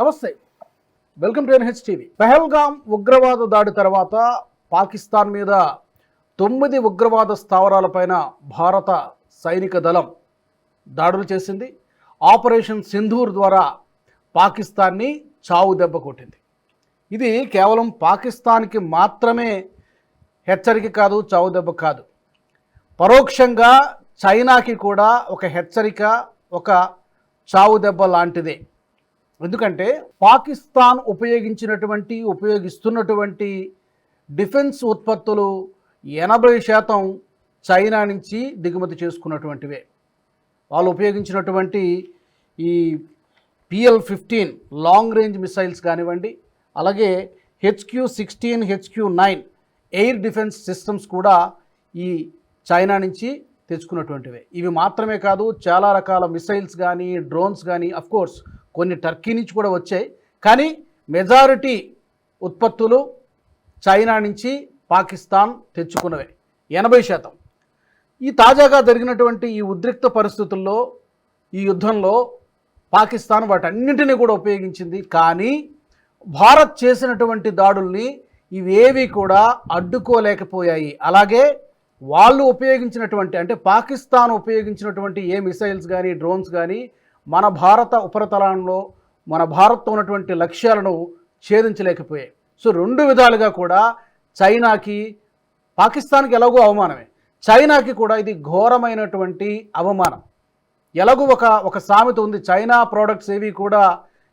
నమస్తే. Welcome to NH TV. Pahalgam ఉగ్రవాద దాడి తర్వాత పాకిస్తాన్ మీద తొమ్మిది ఉగ్రవాద స్థావరాలపైన భారత సైనిక దళం దాడులు చేసింది. ఆపరేషన్ సింధూర్ ద్వారా పాకిస్తాన్ని చావు దెబ్బ కొట్టింది. ఇది కేవలం పాకిస్తాన్కి మాత్రమే హెచ్చరిక కాదు చావు దెబ్బ కాదు. పరోక్షంగా చైనాకి కూడా ఒక హెచ్చరిక ఒక చావు దెబ్బ లాంటిదే. ఎందుకంటే పాకిస్తాన్ ఉపయోగించినటువంటి ఉపయోగిస్తున్నటువంటి డిఫెన్స్ ఉత్పత్తులు ఎనభై శాతం చైనా నుంచి దిగుమతి చేసుకున్నటువంటివే. వాళ్ళు ఉపయోగించినటువంటి ఈ PL fifteen long range missiles కానివ్వండి అలాగే HQ sixteen HQ nine air defence systems కూడా ఈ చైనా నుంచి తెచ్చుకున్నటువంటివే. ఇవి మాత్రమే కాదు చాలా రకాల మిసైల్స్ కానీ డ్రోన్స్ కానీ అఫ్కోర్స్ కొన్ని టర్కీ నుంచి కూడా వచ్చాయి. కానీ మెజారిటీ ఉత్పత్తులు చైనా నుంచి పాకిస్తాన్ తెచ్చుకున్నవే. ఎనభై శాతం. ఈ తాజాగా జరిగినటువంటి ఈ ఉద్రిక్త పరిస్థితుల్లో ఈ యుద్ధంలో పాకిస్తాన్ వాటన్నింటినీ కూడా ఉపయోగించింది. కానీ భారత్ చేసినటువంటి దాడుల్ని ఇవేవి కూడా అడ్డుకోలేకపోయాయి. అలాగే వాళ్ళు ఉపయోగించినటువంటి అంటే పాకిస్తాన్ ఉపయోగించినటువంటి ఏ మిసైల్స్ కానీ డ్రోన్స్ కానీ మన భారత ఉపరితలంలో మన భారత్తో ఉన్నటువంటి లక్ష్యాలను ఛేదించలేకపోయాయి. సో రెండు విధాలుగా కూడా చైనాకి పాకిస్తాన్కి ఎలాగో అవమానమే. చైనాకి కూడా ఇది ఘోరమైనటువంటి అవమానం. ఎలాగో ఒక ఒక సామెత ఉంది చైనా ప్రోడక్ట్స్ ఏవి కూడా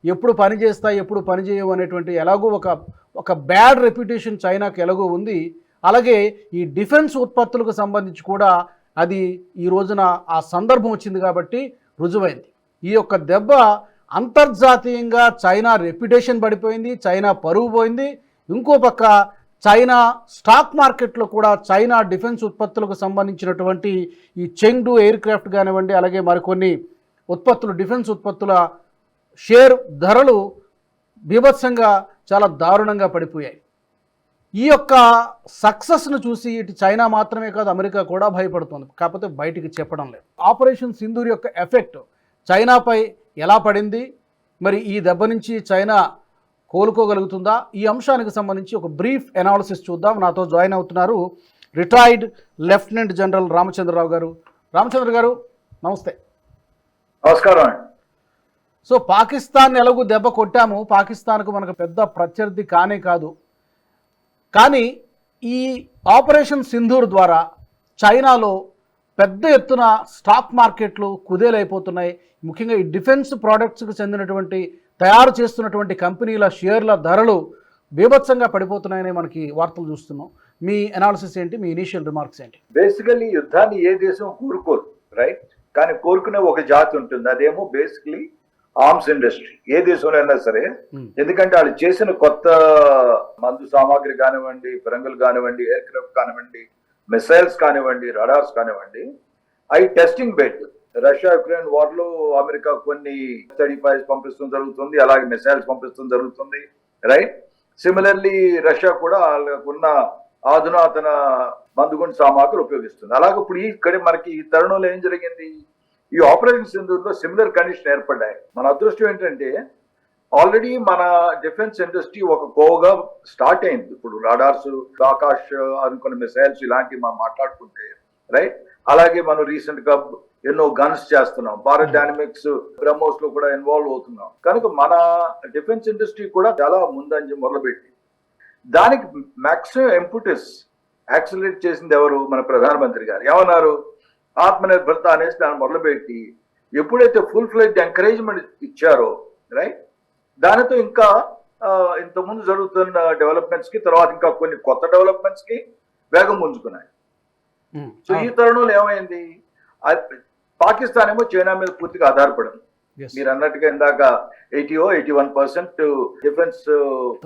ఎప్పుడు పనిచేస్తాయి ఎప్పుడు పనిచేయవు అనేటువంటి ఎలాగో ఒక ఒక బ్యాడ్ రెప్యుటేషన్ చైనాకి ఎలాగో ఉంది. అలాగే ఈ డిఫెన్స్ ఉత్పత్తులకు సంబంధించి కూడా అది ఈ రోజున ఆ సందర్భం వచ్చింది కాబట్టి రుజువైంది. ఈ యొక్క దెబ్బ అంతర్జాతీయంగా చైనా రెప్యుటేషన్ పడిపోయింది చైనా పరువు పోయింది. ఇంకో పక్క చైనా స్టాక్ మార్కెట్లో కూడా చైనా డిఫెన్స్ ఉత్పత్తులకు సంబంధించినటువంటి ఈ చెంగ్డు ఎయిర్ క్రాఫ్ట్ కానివ్వండి అలాగే మరికొన్ని ఉత్పత్తులు డిఫెన్స్ ఉత్పత్తుల షేర్ ధరలు బీభత్సంగా చాలా దారుణంగా పడిపోయాయి. ఈ యొక్క సక్సెస్ను చూసి ఇటు చైనా మాత్రమే కాదు అమెరికా కూడా భయపడుతుంది. కాకపోతే బయటికి చెప్పడం లేదు. ఆపరేషన్ సింధూర్ యొక్క ఎఫెక్ట్ చైనాపై ఎలా పడింది? మరి ఈ దెబ్బ నుంచి చైనా కోలుకోగలుగుతుందా? ఈ అంశానికి సంబంధించి ఒక బ్రీఫ్ ఎనాలిసిస్ చూద్దాం. నాతో జాయిన్ అవుతున్నారు రిటైర్డ్ లెఫ్టినెంట్ జనరల్ రామచంద్రరావు గారు. రామచంద్ర గారు నమస్తే. నమస్కారం. సో పాకిస్తాన్ ఎలాగూ దెబ్బ కొట్టాము. పాకిస్తాన్కు మనకు పెద్ద ప్రత్యర్థి కానే కాదు. కానీ ఈ ఆపరేషన్ సింధూర్ ద్వారా చైనాలో పెద్ద ఎత్తున స్టాక్ మార్కెట్లు కుదేలైపోతున్నాయి. ముఖ్యంగా ఈ డిఫెన్స్ ప్రోడక్ట్స్కి చెందినటువంటి తయారు చేస్తున్నటువంటి కంపెనీల షేర్ల ధరలు బీభత్సంగా పడిపోతున్నాయని మనకి వార్తలు చూస్తున్నాం. మీ అనాలిసిస్ ఏంటి? మీ ఇనీషియల్ రిమార్క్స్ ఏంటి? బేసికల్లీ యుద్ధాన్ని ఏ దేశం కోరుకోరు రైట్ కానీ కోరుకునే ఒక జాతి ఉంటుంది. అదేమో బేసికలీ ఆర్మ్స్ ఇండస్ట్రీ ఏ దేశంలో అయినా సరే Hmm. ఎందుకంటే వాళ్ళు చేసిన కొత్త మందు సామాగ్రి కానివ్వండి ఫిరంగులు కానివ్వండి ఎయిర్ క్రాఫ్ట్ కానివ్వండి మిసైల్స్ కానివ్వండి రడార్స్ కానివ్వండి. అవి టెస్టింగ్ బెడ్ రష్యా యుక్రెయిన్ వార్లో అమెరికా కొన్ని థర్టీ ఫైవ్ పంపిస్తుంది జరుగుతుంది అలాగే మిసైల్స్ పంపిస్తుంది జరుగుతుంది రైట్ సిమిలర్లీ రష్యా కూడా వాళ్ళకున్న ఆధునాతన మందుగుండు సామాగ్రి ఉపయోగిస్తుంది. అలాగే ఇప్పుడు ఈ ఇక్కడ మనకి ఈ తరుణంలో ఏం జరిగింది? ఈ ఆపరేషన్ సింధూర్లో సిమిలర్ కండిషన్ ఏర్పడ్డాయి. మన అదృష్టం ఏంటంటే ఆల్రెడీ మన డిఫెన్స్ ఇండస్ట్రీ ఒక కోవగా స్టార్ట్ అయింది. ఇప్పుడు రాడార్స్ ఆకాష్ అనుకున్న మిసైల్స్ ఇలాంటివి మనం మాట్లాడుకుంటే రైట్ అలాగే మనం రీసెంట్గా ఎన్నో గన్స్ చేస్తున్నాం. భారత్ డైనమిక్స్ బ్రహ్మోస్లో కూడా ఇన్వాల్వ్ అవుతున్నాం. కనుక మన డిఫెన్స్ ఇండస్ట్రీ కూడా చాలా ముందంజ మొదలుపెట్టి దానికి మాక్సిమం ఎంపుటెస్ యాక్సిలరేట్ చేసింది ఎవరు? మన ప్రధానమంత్రి గారు. ఏమన్నారు? ఆత్మనిర్భరత అనేసి దాన్ని మొదలుపెట్టి ఎప్పుడైతే ఫుల్ ఫ్లెడ్ ఎంకరేజ్మెంట్ ఇచ్చారో రైట్ దానితో ఇంకా ఇంతకుముందు జరుగుతున్న డెవలప్మెంట్స్కి తర్వాత ఇంకా కొన్ని కొత్త డెవలప్మెంట్స్కి వేగం పుంజుకున్నాయి. సో ఈ తరుణంలో ఏమైంది? పాకిస్తాన్ ఏమో చైనా మీద పూర్తిగా ఆధారపడింది. మీరు అన్నట్టుగా ఇందాక eighty eighty one percent defence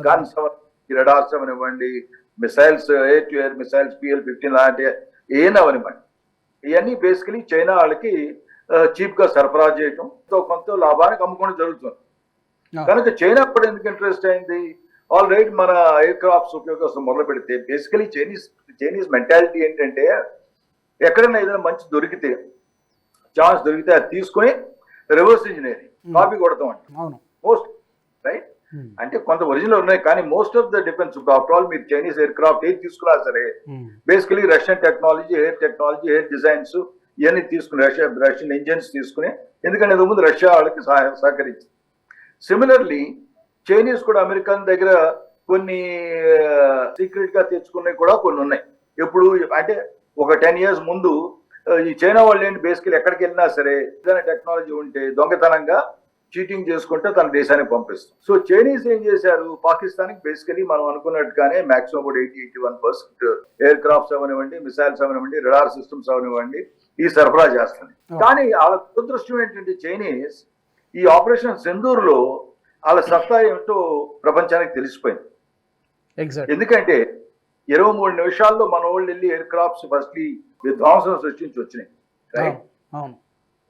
guns radars అవనివ్వండి missiles air to air missiles PL fifteen లాంటి ఏనవనివ్వండి ఇవన్నీ బేసికలీ చైనా వాళ్ళకి చీప్గా సరఫరా చేయటం కొంత లాభానికి అమ్ముకోవడం జరుగుతుంది. కనుక చైనా అప్పుడు ఎందుకు ఇంట్రెస్ట్ అయింది ఆల్ రైట్ మన ఎయిర్ క్రాఫ్ట్స్ ఉపయోగం మొదలు పెడితే బేసికలీ చైనీస్ చైనీస్ మెంటాలిటీ ఏంటంటే ఎక్కడైనా ఏదైనా మంచి దొరికితే ఛాన్స్ దొరికితే అది తీసుకొని రివర్స్ ఇంజనీరింగ్. కాపీ కొడతాం అంట మోస్ట్ రైట్. అంటే కొంత ఒరిజినల్ ఉన్నాయి కానీ most of the defence after all మీరు చైనీస్ ఎయిర్ క్రాఫ్ట్ ఏది తీసుకున్నా సరే. Basically Russian technology air technology air designs ఇవన్నీ తీసుకుని రష్యా రష్యన్ ఇంజన్స్ తీసుకుని ఎందుకంటే ఇంతకు ముందు రష్యా వాళ్ళకి సహాయ సహకరించింది సిమిలర్లీ చైనీస్ కూడా అమెరికన్ దగ్గర కొన్ని సీక్రెట్గా తెచ్చుకున్నవి కూడా కొన్ని ఉన్నాయి. ఎప్పుడు అంటే ఒక టెన్ ఇయర్స్ ముందు ఈ చైనా వాళ్ళు ఏంటి బేసికలీ ఎక్కడికి వెళ్ళినా సరే ఏదైనా టెక్నాలజీ ఉంటే దొంగతనంగా చీటింగ్ చేసుకుంటే తన దేశానికి పంపిస్తాం. సో చైనీస్ ఏం చేశారు? పాకిస్తాన్ బేసికలీ మనం అనుకున్నట్టుగానే మాక్సిమం కూడా eighty eighty one percent aircrafts అవనివ్వండి మిసైల్స్ అవనివ్వండి రడార్ సిస్టమ్స్ అవనివ్వండి ఈ సరఫరా చేస్తుంది. కానీ వాళ్ళ దురదృష్టం ఏంటంటే చైనీస్ ఈ ఆపరేషన్ సింధూర్లో వాళ్ళ సత్తా ఏమిటో ప్రపంచానికి తెలిసిపోయింది. ఎందుకంటే ఇరవై మూడు నిమిషాల్లో మన వాళ్ళు వెళ్ళి ఎయిర్ క్రాఫ్ట్స్ ఫస్ట్లీ విధ్వంసం సృష్టించి వచ్చినాయి. రైట్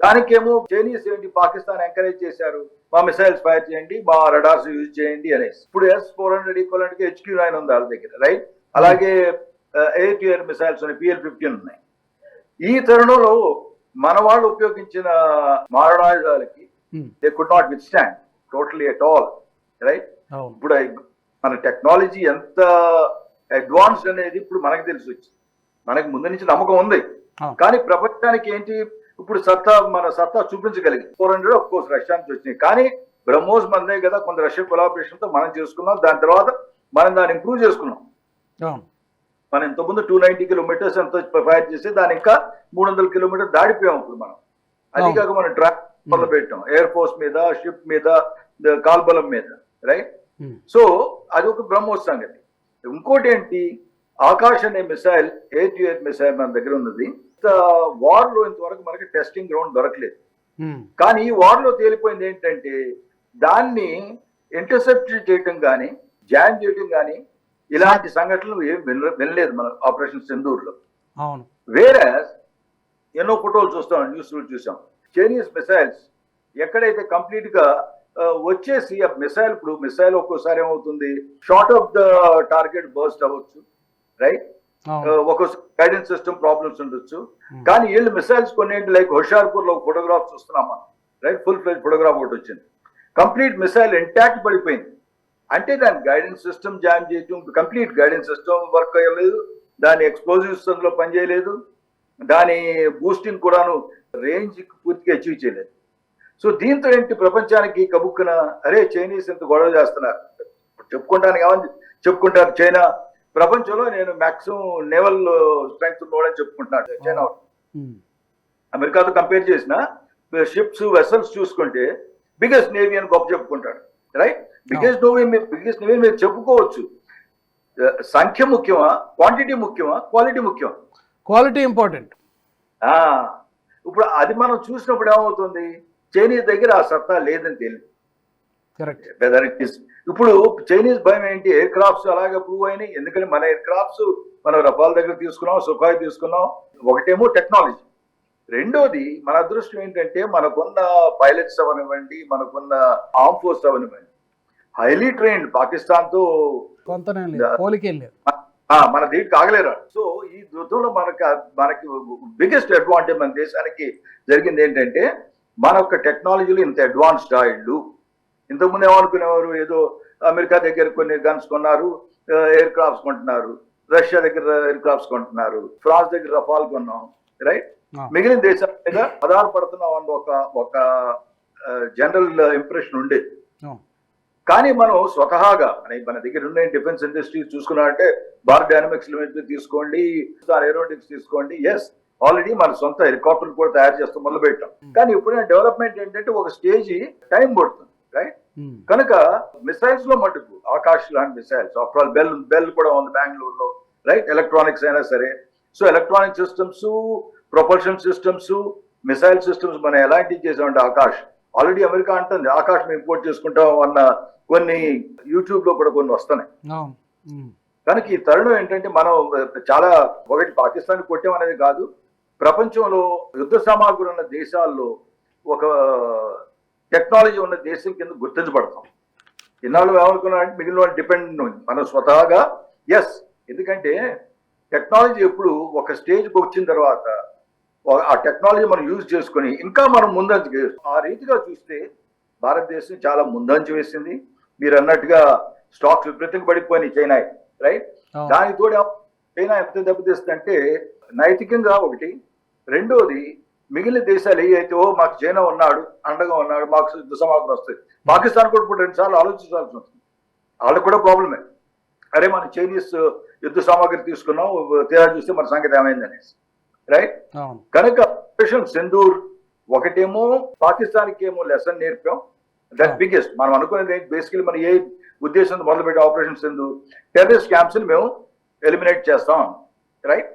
దానికేమో చైనీస్ ఏంటి పాకిస్తాన్ ఎంకరేజ్ చేశారు? మా మిసైల్స్ ఫైర్ చేయండి మా రడార్స్ యూజ్ చేయండి అనేసి ఇప్పుడు ఎస్ ఫోర్ హండ్రెడ్ ఈక్వల్కి హెచ్క్యూ నైన్ ఉంది వాళ్ళ దగ్గర రైట్ అలాగే ఎయిర్ టు ఎయిర్ మిసైల్స్ ఉన్నాయి పిఎల్ ఫిఫ్టీన్ ఉన్నాయి. ఈ తరుణంలో మన వాళ్ళు ఉపయోగించిన మారణాయుధాలకి. They could not withstand totally at all right ఇప్పుడు మన టెక్నాలజీ ఎంత అడ్వాన్స్డ్ అనేది ఇప్పుడు మనకు తెలిసి. వచ్చింది మనకి ముందు నుంచి నమ్మకం ఉంది. కానీ ప్రపంచానికి ఏంటి? ఇప్పుడు సత్తా మన సత్తా చూపించగలిగింది. Four hundred of course Russia నుంచి వచ్చినాయి. కానీ బ్రహ్మోస్ మనదే కదా కొంత రష్యా కొలాబరేషన్తో మనం చేసుకున్నాం. దాని తర్వాత మనం దాన్ని ఇంప్రూవ్ చేసుకున్నాం. మనం ఇంతకుముందు టూ నైన్టీ కిలోమీటర్స్ ఎంత ఫైర్ చేస్తే దాని ఇంకా మూడు వందల కిలోమీటర్ దాడిపోయాం ఇప్పుడు మనం. అది. కాక మనం ట్రాక్ వల్ల పెట్టాం ఎయిర్ ఫోర్స్ మీద షిప్ మీద కాల్బలం మీద రైట్ Hmm. సో అది ఒక బ్రహ్మోస్ సంగతి. ఇంకోటి ఏంటి? ఆకాష్ అనే missile air to air missile మన దగ్గర ఉన్నది. వార్లో ఇంతవరకు మనకి టెస్టింగ్ గ్రౌండ్ దొరకలేదు. Hmm. కానీ ఈ వార్లో తేలిపోయింది ఏంటంటే దాన్ని ఇంటర్సెప్ట్ చేయటం కానీ జాయిన్ చేయటం కానీ ఇలాంటి సంఘటనలు ఏం విన వినలేదు మన ఆపరేషన్ సింధూర్లో. వేరే ఎన్నో ఫోటోలు చూస్తాం న్యూస్ చూసాం. చైనీస్ మిసైల్స్ ఎక్కడైతే కంప్లీట్గా ఆ, వచ్చేసి ఆ మిసైల్ ఇప్పుడు మిసైల్ ఒక్కోసారి ఏమవుతుంది? Short of the target burst అవ్వచ్చు రైట్ ఒక్కోసారి గైడెన్స్ సిస్టమ్ ప్రాబ్లమ్స్ ఉండొచ్చు. Hmm. కానీ వీళ్ళు మిసైల్స్ కొన్ని లైక్ హుషార్పూర్లో ఫోటోగ్రాఫ్ చూస్తున్నాం మనం రైట్ ఫుల్ ఫ్లెజ్ ఫోటోగ్రాఫ్ ఒకటి వచ్చింది. కంప్లీట్ మిసైల్ ఇంటాక్ట్ పడిపోయింది. అంటే దాని గైడెన్స్ సిస్టమ్ జాయిన్ చేయటం కంప్లీట్ గైడెన్స్ సిస్టమ్ వర్క్ అయ్యలేదు దాని ఎక్స్ప్లోజివ్స్ అందులో పనిచేయలేదు దాని బూస్టింగ్ కూడాను రేంజ్ పూర్తిగా అచీవ్ చేయలేదు. సో దీంతో ఏంటి ప్రపంచానికి కబుక్కున అరే చైనీస్ ఇంత గొడవ చేస్తున్నారు. చెప్పుకుంటానికి ఏమని చెప్పుకుంటారు? చైనా ప్రపంచంలో నేను మాక్సిమం నేవల్ స్ట్రెంగ్త్ ఉన్నవాడని చెప్పుకుంటున్నాడు చైనా. అమెరికాతో కంపేర్ చేసిన షిప్స్ వెసల్స్ చూసుకుంటే బిగ్గెస్ట్ నేవీ అని గొప్ప చెప్పుకుంటాడు. Right? Biggest navy biggest navy మీరు చెప్పుకోవచ్చు. సంఖ్య ముఖ్యమా? క్వాంటిటీ ముఖ్యమా? క్వాలిటీ ముఖ్యమా? Quality important. ఆ, ఇప్పుడు అది మనం చూసినప్పుడు ఏమవుతుంది? చైనీస్ దగ్గర ఆ సత్తా లేదని తెలియదు ఇప్పుడు చైనీస్ భయం ఏంటి? ఎయిర్ క్రాఫ్ట్స్ అలాగే ప్రూవ్ అయినాయి. ఎందుకంటే మన ఎయిర్ క్రాఫ్ట్స్ మనం రఫాల్ దగ్గర తీసుకున్నాం సుఖాయ్ తీసుకున్నాం. ఒకటేమో టెక్నాలజీ రెండోది మన అదృష్టం ఏంటంటే మనకున్న పైలట్స్ అవనివ్వండి మనకున్న ఆర్మ్ ఫోర్స్ అవనివ్వండి హైలీ ట్రైన్డ్ పాకిస్తాన్ మన దీనికి ఆగలేరు. సో ఈ యుద్ధంలో మనకి మనకి బిగ్గెస్ట్ అడ్వాంటేజ్ మన దేశానికి జరిగింది ఏంటంటే మన యొక్క టెక్నాలజీలో ఇంత అడ్వాన్స్డ్ ఆయిల్లు ఇంతకుముందు ఏమనుకునేవారు? ఏదో అమెరికా దగ్గర కొన్ని గన్స్ కొన్నారు ఎయిర్ క్రాఫ్ట్స్ కొంటున్నారు. రష్యా దగ్గర ఎయిర్ క్రాఫ్ట్స్ కొంటున్నారు. ఫ్రాన్స్ దగ్గర రఫాల్ కొన్నాం రైట్. మిగిలిన దేశాల మీద ఆధారపడుతున్నాం అన్న ఒక ఒక జనరల్ ఇంప్రెషన్ ఉండేది. కానీ మనం స్వతహాగా మన మన దగ్గర ఉన్న డిఫెన్స్ ఇండస్ట్రీ చూసుకున్నామంటే భారత్ డైనమిక్స్ లిమిటెడ్ తీసుకోండి ఏరోటిక్స్ తీసుకోండి ఎస్ ఆల్రెడీ మన సొంత హెలికాప్టర్ కూడా తయారు చేస్తూ మొదలు పెట్టాం కానీ ఎప్పుడైనా డెవలప్మెంట్ ఏంటంటే ఒక స్టేజ్ టైం పడుతుంది రైట్ Hmm. కనుక మిసైల్స్లో మటుకు ఆకాష్ లాంటి missiles after all BEL BEL కూడా ఉంది బెంగళూరులో రైట్ ఎలక్ట్రానిక్స్ అయినా సరే. So electronic systems propulsion systems missile systems మనం ఎలాంటివి చేసామంటే ఆకాష్ ఆల్రెడీ అమెరికా అంటుంది ఆకాశ్ ఇంపోర్ట్ చేసుకుంటాం అన్న కొన్ని యూట్యూబ్లో కూడా కొన్ని వస్తున్నాయి. కనుక ఈ తరుణం ఏంటంటే మనం చాలా ఒకటి పాకిస్తాన్ కొట్టాం అనేది కాదు ప్రపంచంలో యుద్ధ సామాగ్రి ఉన్న దేశాల్లో ఒక టెక్నాలజీ ఉన్న దేశం కింద గుర్తించబడతాం. ఇన్నాళ్ళు ఏమనుకున్నారంటే మిగిలిన వాళ్ళు డిపెండ్ మనం స్వతహాగా ఎస్ ఎందుకంటే టెక్నాలజీ ఎప్పుడు ఒక స్టేజ్కి వచ్చిన తర్వాత ఆ టెక్నాలజీ మనం యూజ్ చేసుకొని ఇంకా మనం ముందంజ ఆ రీతిగా చూస్తే భారతదేశం చాలా ముందంజ వేసింది. మీరు అన్నట్టుగా స్టాక్స్ విపరీతంగా పడిపోయినాయి చైనా రైట్. దానికి తోడు చైనా ఎంత దెబ్బతీస్తుందంటే నైతికంగా ఒకటి రెండోది మిగిలిన దేశాలు ఏ అయితే ఓ మాకు చైనా ఉన్నాడు అండగా ఉన్నాడు మాకు యుద్ధ సమాపన వస్తుంది. పాకిస్తాన్ కూడా ఇప్పుడు రెండు సార్లు ఆలోచించాల్సి ఉంటుంది వాళ్ళకి కూడా ప్రాబ్లమే అరే మన చైనీస్ యుద్ధ సామాగ్రి తీసుకున్నాం తీరా చూస్తే మన సంగతి ఏమైంది అనేసి రైట్ కనుక ఆపరేషన్ సింధూర్ ఒకటేమో పాకిస్తాన్కి ఏమో లెసన్ నేర్పాం దట్. బిగ్గెస్ట్ మనం అనుకునేది బేసికలీ మన ఏ ఉద్దేశంతో మొదలుపెట్టి ఆపరేషన్ సింధూర్? టెర్రరిస్ట్ క్యాంప్స్ని మేము ఎలిమినేట్ చేస్తాం. రైట్.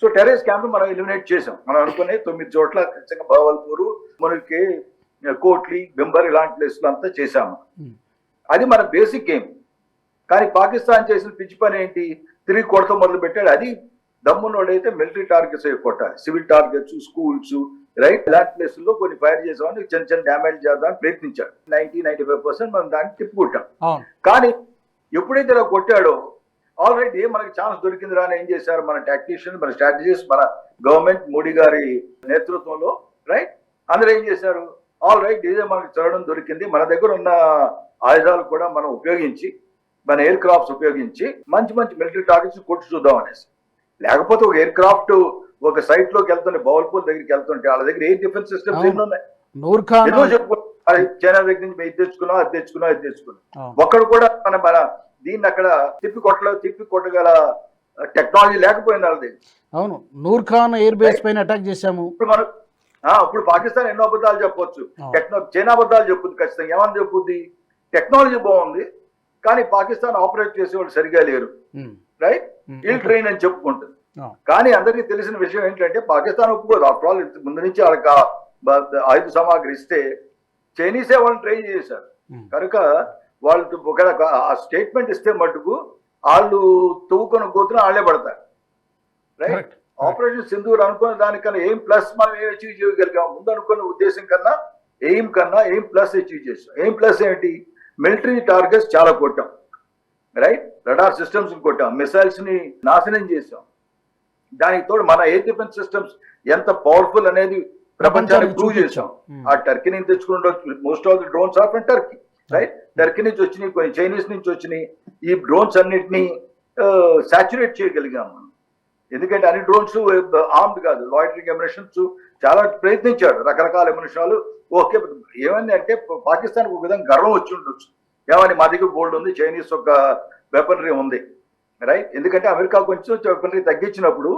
సో టెర్రరిస్ట్ క్యాంప్ మనం ఎలిమినేట్ చేసాం మనం అనుకునే తొమ్మిది చోట్ల ఖచ్చితంగా భావల్పూర్ మనకి కోట్లి బెంబర్ ఇలాంటి ప్లేస్లు అంతా చేశాము. అది మన బేసిక్ గేమ్ కానీ పాకిస్తాన్ చేసిన పిచ్చి పని ఏంటి? తిరిగి కొడత మొదలు పెట్టాడు అది దమ్మున్నోడు అయితే మిలిటరీ టార్గెట్స్ అవి కొట్టాలి సివిల్ టార్గెట్స్ స్కూల్స్ రైట్ ఇలాంటి ప్లేసుల్లో కొన్ని ఫైర్ చేసామని చిన్న చిన్న డ్యామేజ్ చేద్దామని ప్రయత్నించాడు. నైన్టీ నైన్టీ ఫైవ్ పర్సెంట్ మనం దాన్ని తిప్పుకుంటాం కానీ ఎప్పుడైతే ఇలా కొట్టాడో ఆల్ రైట్ ఏ మనకి ఛాన్స్ దొరికింది రాని ఏం చేశారు? మన టాక్టీషియన్ మన స్ట్రాటజిస్ట్ మన గవర్నమెంట్ మోడీ గారి నేతృత్వంలో రైట్ అందరూ ఏం చేశారు? ఆల్ రైట్ ఇదే మనకి చదవడం దొరికింది. మన దగ్గర ఉన్న ఆయుధాలు కూడా మనం ఉపయోగించి మన ఎయిర్ క్రాఫ్ట్స్ ఉపయోగించి మంచి మంచి మిలిటరీ టార్గెట్స్ కొట్టి చూద్దాం అనేసి. లేకపోతే ఒక ఎయిర్ క్రాఫ్ట్ ఒక సైట్లోకి వెళ్తుంటే బౌల్పూల్ దగ్గరికి వెళ్తుంటే వాళ్ళ దగ్గర ఎయిర్ డిఫెన్స్ సిస్టమ్స్. ఎన్ని ఉన్నాయి ఎన్నో చెప్పుకో అది చైనా దగ్గర నుంచి ఇది తెచ్చుకున్నాం అది తెచ్చుకున్నాం అది తెచ్చుకున్నాం. ఒక్కడు కూడా మన మన దీన్ని అక్కడ తిప్పి కొట్టలో తిప్పి కొట్టగల టెక్నాలజీ లేకపోయింది వాళ్ళది అవును. నూర్ ఖాన్ ఎయిర్ బేస్ పైన అటాక్ చేశాము. ఇప్పుడు మనం ఇప్పుడు పాకిస్తాన్ ఎన్నో అబద్ధాలు చెప్పొచ్చు. టెక్నో చైనా అబద్ధాలు చెప్పుద్ది ఖచ్చితంగా. ఏమని చెప్పుద్ది? టెక్నాలజీ బాగుంది కానీ పాకిస్తాన్ ఆపరేట్ చేసేవాళ్ళు సరిగా లేరు. రైట్. ఇల్ ట్రైన్ అని చెప్పుకుంటుంది. కానీ అందరికీ తెలిసిన విషయం ఏంటంటే పాకిస్తాన్ ఒప్పుకోదు. ఆఫ్టర్ ఆల్ ముందు నుంచి వాళ్ళకి ఆయుధ సామాగ్రి ఇస్తే చైనీసే వాళ్ళని ట్రై చేశారు. కనుక వాళ్ళు ఒక ఆ స్టేట్మెంట్ ఇస్తే మటుకు వాళ్ళు తవ్వుకొని గోతున వాళ్ళే పడతారు. రైట్. ఆపరేషన్ సింధూర్ అనుకున్న దానికన్నా ఏం ప్లస్ మనం ఏం అచీవ్ చేయగలిగాం? ముందు అనుకున్న ఉద్దేశం కన్నా ఎయిమ్ కన్నా ఏం ప్లస్ అచీవ్ చేసాం ఏం ప్లస్ ఏంటి? మిలిటరీ టార్గెట్స్ చాలా కొట్టాం. రైట్ రడార్ సిస్టమ్స్ కొట్టాం. మిసైల్స్ని నాశనం చేసాం దానికి తోడు మన ఎయిర్ డిఫెన్స్ సిస్టమ్స్ ఎంత పవర్ఫుల్ అనేది ప్రపంచానికి ప్రూవ్ చేసాం. ఆ టర్కీ నుంచి తెచ్చుకుంటూ most of the drones of Turkey right Turkey నుంచి వచ్చినాయి కొన్ని చైనీస్ నుంచి వచ్చినాయి. ఈ డ్రోన్స్ అన్నిటిని సాచురేట్ చేయగలిగాం మనం. ఎందుకంటే అన్ని డ్రోన్స్ ఆర్మ్డ్ కాదు. లాయిటరింగ్ ఎమినేషన్స్ చాలా ప్రయత్నించాడు. రకరకాల ఎమినేషన్లు ఓకే ఏమైంది అంటే పాకిస్తాన్ ఒక విధంగా గర్వం వచ్చి ఉండొచ్చు. ఏమని మా దగ్గర గోల్డ్ ఉంది చైనీస్ ఒక వెపనరీ ఉంది రైట్ ఎందుకంటే అమెరికా కొంచెం వెపనరీ తగ్గించినప్పుడు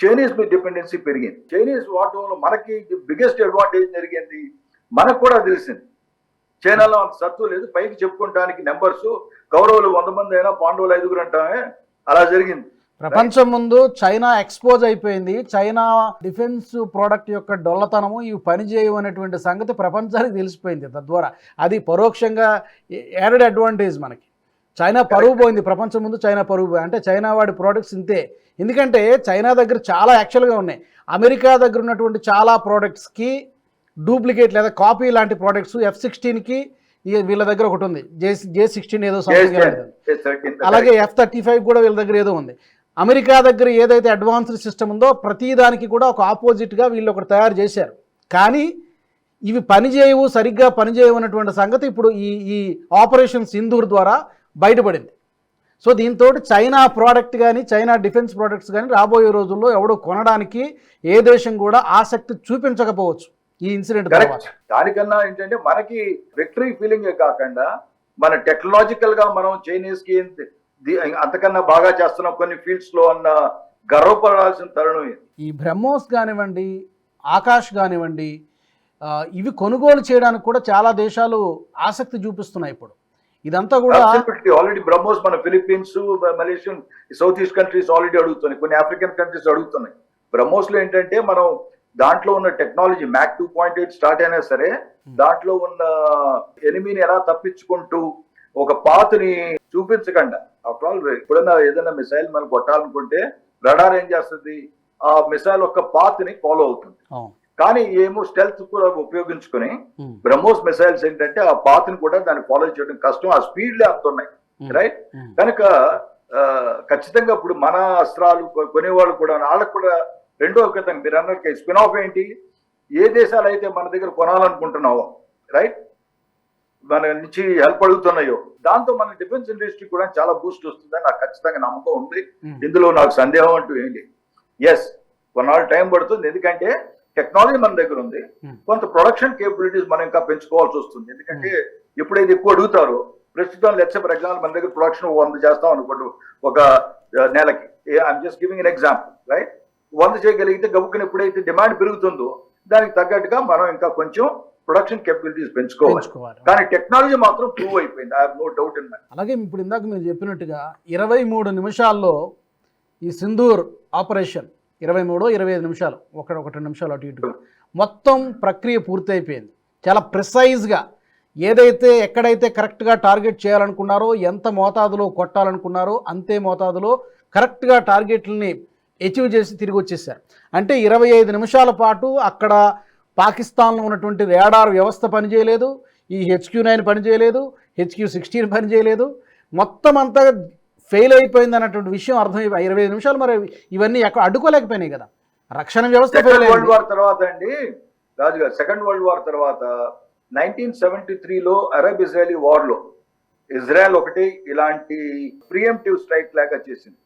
చైనీస్ మీద డిపెండెన్సీ పెరిగింది. చైనీస్ వాడటం మనకి బిగ్గెస్ట్ అడ్వాంటేజ్ జరిగింది మనకు కూడా తెలిసింది. చైనాలో అంత సత్తు లేదు పైకి చెప్పుకోవడానికి నెంబర్స్ కౌరవులు వంద మంది అయినా పాండవులు ఐదుగురు అంటామే అలా జరిగింది. ప్రపంచం ముందు చైనా ఎక్స్పోజ్ అయిపోయింది. చైనా డిఫెన్స్ ప్రోడక్ట్ యొక్క డొల్లతనము ఇవి పనిచేయవు అనేటువంటి సంగతి ప్రపంచానికి తెలిసిపోయింది తద్వారా. అది పరోక్షంగా యాడెడ్ అడ్వాంటేజ్ మనకి. చైనా పరువు పోయింది. ప్రపంచం ముందు చైనా పరువు పోయింది అంటే చైనా వాడి ప్రోడక్ట్స్ ఇంతే. ఎందుకంటే చైనా దగ్గర చాలా యాక్చువల్గా ఉన్నాయి. అమెరికా దగ్గర ఉన్నటువంటి చాలా ప్రోడక్ట్స్కి డూప్లికేట్ లేదా కాపీ లాంటి ప్రోడక్ట్స్ ఎఫ్ సిక్స్టీన్కి వీళ్ళ దగ్గర ఒకటి ఉంది. జే జే సిక్స్టీన్ ఏదో అలాగే ఎఫ్ థర్టీ ఫైవ్ కూడా వీళ్ళ దగ్గర ఏదో ఉంది. అమెరికా దగ్గర ఏదైతే అడ్వాన్స్డ్ సిస్టమ్ ఉందో ప్రతి దానికి కూడా ఒక ఆపోజిట్గా వీళ్ళు ఒకటి తయారు చేశారు. కానీ ఇవి పనిచేయవు సరిగ్గా పనిచేయవు అన్నటువంటి సంగతి ఇప్పుడు ఈ ఈ ఆపరేషన్ సింధూర్ ద్వారా బయటపడింది. సో దీంతో చైనా ప్రోడక్ట్ కానీ చైనా డిఫెన్స్ ప్రోడక్ట్స్ కానీ రాబోయే రోజుల్లో ఎవడో కొనడానికి ఏ దేశం కూడా ఆసక్తి చూపించకపోవచ్చు ఈ ఇన్సిడెంట్ దానికన్నా ఏంటంటే మనకి విక్టరీ ఫీలింగ్ కాకుండా మన టెక్నాలజికల్గా మనం చైనీస్కి అంతకన్నా బాగా చేస్తున్నాం కొన్ని ఫీల్డ్స్లో అన్న గర్వపడాల్సిన తరుణం ఇది. ఈ బ్రహ్మోస్ కానివ్వండి ఆకాష్ కానివ్వండి ఇవి కొనుగోలు చేయడానికి కూడా చాలా దేశాలు ఆసక్తి చూపిస్తున్నాయి ఇప్పుడు. ఇదంతా కూడా ఆల్రెడీ బ్రహ్మోస్ మన Philippines Malaysian South East countries already అడుగుతున్నాయి. కొన్ని ఆఫ్రికన్ కంట్రీస్ అడుగుతున్నాయి. బ్రహ్మోస్లో ఏంటంటే మనం దాంట్లో ఉన్న technology Mach two point eight start అయినా సరే దాంట్లో ఉన్న ఎనిమిని ఎలా తప్పించుకుంటూ ఒక పాత్ని చూపించకుండా. ఆఫ్టర్ ఆల్ ఎప్పుడైనా ఏదైనా మిసైల్ మనం కొట్టాలనుకుంటే రడార్ ఏం చేస్తుంది? ఆ మిసైల్ ఒక పాత్ని ఫాలో అవుతుంది. కానీ ఏమో స్టెల్త్ కూడా ఉపయోగించుకొని బ్రహ్మోస్ మిసైల్స్ ఏంటంటే ఆ పాత్ని కూడా దాన్ని ఫాలో చేయడం కష్టం. ఆ స్పీడ్ లే అంత ఉన్నాయి. Um, right? కనుక ఖచ్చితంగా ఇప్పుడు మన అస్త్రాలు కొనేవాళ్ళు కూడా వాళ్ళకు కూడా రెండో విధంగా మీరు అన్నట్టు స్పిన్ ఆఫ్ ఏంటి? ఏ దేశాలు అయితే మన దగ్గర కొనాలనుకుంటున్నావో రైట్? మన నుంచి హెల్ప్ అడుగుతున్నాయో. దాంతో మన డిఫెన్స్ ఇండస్ట్రీ కూడా చాలా బూస్ట్ వస్తుందని నాకు ఖచ్చితంగా నమ్మకం ఉంది. Hmm. ఇందులో నాకు సందేహం అంటూ ఏం లేదు. ఎస్ కొన్నాళ్ళు టైం పడుతుంది. ఎందుకంటే టెక్నాలజీ మన దగ్గర ఉంది. Hmm. కొంత ప్రొడక్షన్ కేపబిలిటీస్ మనం ఇంకా పెంచుకోవాల్సి వస్తుంది. ఎందుకంటే ఎప్పుడైతే ఎక్కువ అడుగుతారో ప్రస్తుతం లెట్స్ ఫర్ ఎగ్జాంపుల్ మన దగ్గర ప్రొడక్షన్ వంద చేస్తాం అనుకోండి ఒక నెలకి. I'm just giving an example right వంద చేయగలిగితే గబుక్కుని ఎప్పుడైతే డిమాండ్ పెరుగుతుందో దానికి తగ్గట్టుగా మనం ఇంకా కొంచెం ప్రొడక్షన్ కేపబిలిటీస్ పెంచుకోవాలి. కానీ టెక్నాలజీ మాత్రం ప్రూవ్ అయిపోయింది. I no doubt in my అలాగే ఇప్పుడు ఇందాక మీరు చెప్పినట్టుగా ఇరవై మూడు నిమిషాల్లో ఈ సింధూర్ ఆపరేషన్ ఇరవై మూడో ఇరవై ఐదు నిమిషాలు ఒక ఒక రెండు నిమిషాలు అటు ఇటుగా. మొత్తం ప్రక్రియ పూర్తయిపోయింది. చాలా ప్రిసైజ్గా ఏదైతే ఎక్కడైతే కరెక్ట్గా టార్గెట్ చేయాలనుకున్నారో ఎంత మోతాదులో కొట్టాలనుకున్నారో అంతే మోతాదులో కరెక్ట్గా టార్గెట్లని అచీవ్ చేసి తిరిగి వచ్చేసారు. అంటే ఇరవై ఐదు నిమిషాల పాటు అక్కడ పాకిస్తాన్లో ఉన్నటువంటి రేడార్ వ్యవస్థ పనిచేయలేదు ఈ హెచ్క్యూ నైన్ పనిచేయలేదు హెచ్క్యూ సిక్స్టీన్ పనిచేయలేదు. మొత్తం అంతా ఫెయిల్ అయిపోయింది అన్నటువంటి విషయం అర్థమై ఇరవై ఐదు నిమిషాలు మరి ఇవన్నీ ఎక్కడ అడ్డుకోలేకపోయినాయి కదా. రక్షణ వ్యవస్థ వరల్డ్ వార్ తర్వాత అండి Raju garu second world war తర్వాత నైన్టీన్ సెవెంటీ త్రీలో అరబ్ ఇజ్రాయలీ వార్లో ఇజ్రాయెల్ ఒకటి ఇలాంటి ప్రియంటివ్ స్ట్రైక్ లాగా చేసింది.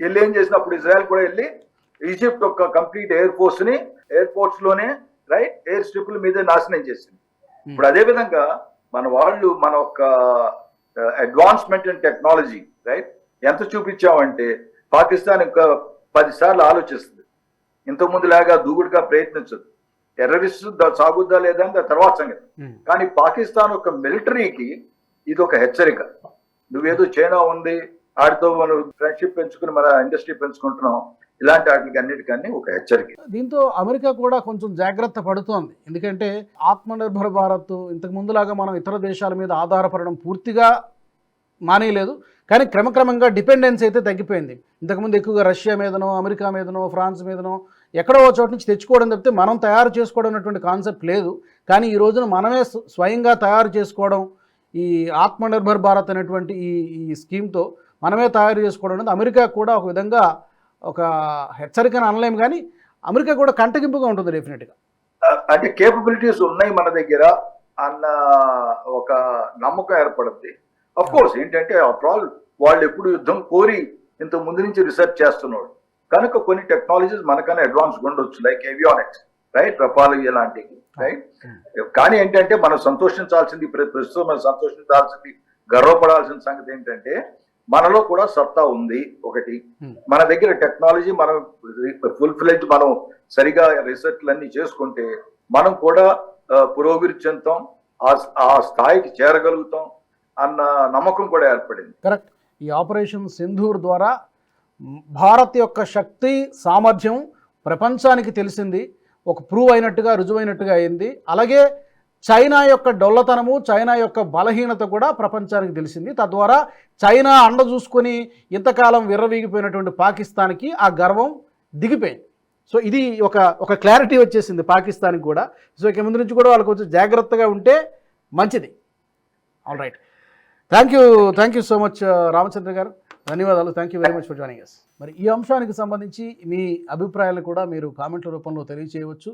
వీళ్ళు ఏం చేసినప్పుడు ఇజ్రాయెల్ కూడా వెళ్ళి ఈజిప్ట్ ఒక కంప్లీట్ ఎయిర్ ఫోర్స్ని ఎయిర్ ఫోర్స్లోనే రైట్ ఎయిర్ స్ట్రిప్ల మీద నాశనం చేసింది. ఇప్పుడు అదే విధంగా మన వాళ్ళు మన ఒక అడ్వాన్స్మెంట్ ఇన్ టెక్నాలజీ రైట్ ఎంత చూపించామంటే పాకిస్తాన్ ఇంకా పది సార్లు ఆలోచిస్తుంది. ఇంతకు ముందు లాగా దూకుడుగా ప్రయత్నించదు. టెర్రరిస్ట్ సాగుద్దా లేదా అని తర్వాత సంగతి. ఉమ్. కానీ పాకిస్తాన్ ఒక మిలిటరీకి ఇది ఒక హెచ్చరిక. నువ్వేదో చైనా ఉంది ఆడితో మనం ఫ్రెండ్షిప్ పెంచుకుని మన ఇండస్ట్రీ పెంచుకుంటున్నాం. ఇలాంటి వాటికి అన్నిటికన్నీ ఒక హెచ్చరిక. దీంతో అమెరికా కూడా కొంచెం జాగ్రత్త పడుతోంది. ఎందుకంటే ఆత్మనిర్భర్ భారత్ ఇంతకు ముందులాగా మనం ఇతర దేశాల మీద ఆధారపడడం పూర్తిగా మానేయలేదు. కానీ క్రమక్రమంగా డిపెండెన్స్ అయితే తగ్గిపోయింది. ఇంతకుముందు ఎక్కువగా రష్యా మీదనో అమెరికా మీదనో ఫ్రాన్స్ మీదనో ఎక్కడో ఓ చోట నుంచి తెచ్చుకోవడం తప్పితే మనం తయారు చేసుకోవడం అనేటువంటి కాన్సెప్ట్ లేదు. కానీ ఈ రోజున మనమే స్వయంగా తయారు చేసుకోవడం ఈ ఆత్మనిర్భర్ భారత్ అనేటువంటి ఈ ఈ స్కీమ్తో మనమే తయారు చేసుకోవడం అనేది అమెరికా కూడా ఒక విధంగా ఒక హెచ్చరికను అనలేము కానీ అమెరికా కూడా కంటగింపుగా ఉంటుంది డెఫినెట్గా. అంటే కేపబిలిటీస్ ఉన్నాయి మన దగ్గర అన్న ఒక నమ్మకం ఏర్పడుద్ది అఫ్ కోర్స్ ఏంటంటే ఆఫ్టర్ ఆల్ వాళ్ళు ఎప్పుడు యుద్ధం కోరి ఇంత ముందు నుంచి రీసెర్చ్ చేస్తున్నాడు. కనుక కొన్ని టెక్నాలజీస్ మనకన్నా అడ్వాన్స్ ఉండొచ్చు లైక్ ఏవియానిక్స్ రైట్ రఫాలు ఇలాంటివి రైట్ కానీ ఏంటంటే మనం సంతోషించాల్సింది ప్ర- ప్రస్తుతం మనం సంతోషించాల్సింది గర్వపడాల్సిన సంగతి ఏంటంటే మనలో కూడా సత్తా ఉంది ఒకటి. మన దగ్గర టెక్నాలజీ మనం ఫుల్ ఫ్లెజ్ మనం సరిగా రీసెర్చ్లు అన్ని చేసుకుంటే మనం కూడా పురోభివృద్ధి చెందుతాం ఆ- స్థాయికి చేరగలుగుతాం అన్న నమ్మకం కూడా ఏర్పడింది. కరెక్ట్. ఈ ఆపరేషన్ సింధూర్ ద్వారా భారత్ యొక్క శక్తి సామర్థ్యం ప్రపంచానికి తెలిసింది. ఒక ప్రూవ్ అయినట్టుగా రుజువైనట్టుగా అయింది. అలాగే చైనా యొక్క డొల్లతనము చైనా యొక్క బలహీనత కూడా ప్రపంచానికి తెలిసింది. తద్వారా చైనా అండ చూసుకొని ఇంతకాలం విర్రవీగిపోయినటువంటి పాకిస్తాన్కి ఆ గర్వం దిగిపోయింది. సో ఇది ఒక ఒక క్లారిటీ వచ్చేసింది పాకిస్తాన్కి కూడా. సో ఇక ముందు నుంచి కూడా వాళ్ళకి కొంచెం జాగ్రత్తగా ఉంటే మంచిది. All right thank you thank you so much Ramachandra garu. ధన్యవాదాలు. Thank you very much for joining us మరి ఈ అంశానికి సంబంధించి మీ అభిప్రాయాలు కూడా మీరు కామెంట్ల రూపంలో తెలియచేయవచ్చు.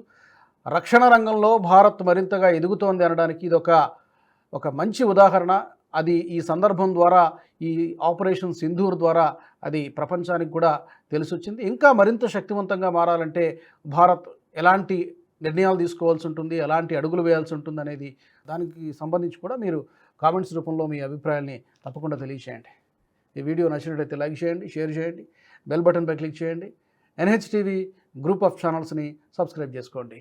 రక్షణ రంగంలో భారత్ మరింతగా ఎదుగుతోంది అనడానికి ఇది ఒక ఒక మంచి ఉదాహరణ. అది ఈ సందర్భం ద్వారా ఈ ఆపరేషన్ సింధూర్ ద్వారా అది ప్రపంచానికి కూడా తెలిసొచ్చింది. ఇంకా మరింత శక్తివంతంగా మారాలంటే భారత్ ఎలాంటి నిర్ణయాలు తీసుకోవాల్సి ఉంటుంది ఎలాంటి అడుగులు వేయాల్సి ఉంటుంది అనేది దానికి సంబంధించి కూడా మీరు కామెంట్స్ రూపంలో మీ అభిప్రాయాల్ని తప్పకుండా తెలియచేయండి. ఈ వీడియో నచ్చినట్లయితే లైక్ చేయండి షేర్ చేయండి బెల్ బటన్పై క్లిక్ చేయండి. ఎన్హెచ్టీవీ గ్రూప్ ఆఫ్ ఛానల్స్ని సబ్స్క్రైబ్ చేసుకోండి.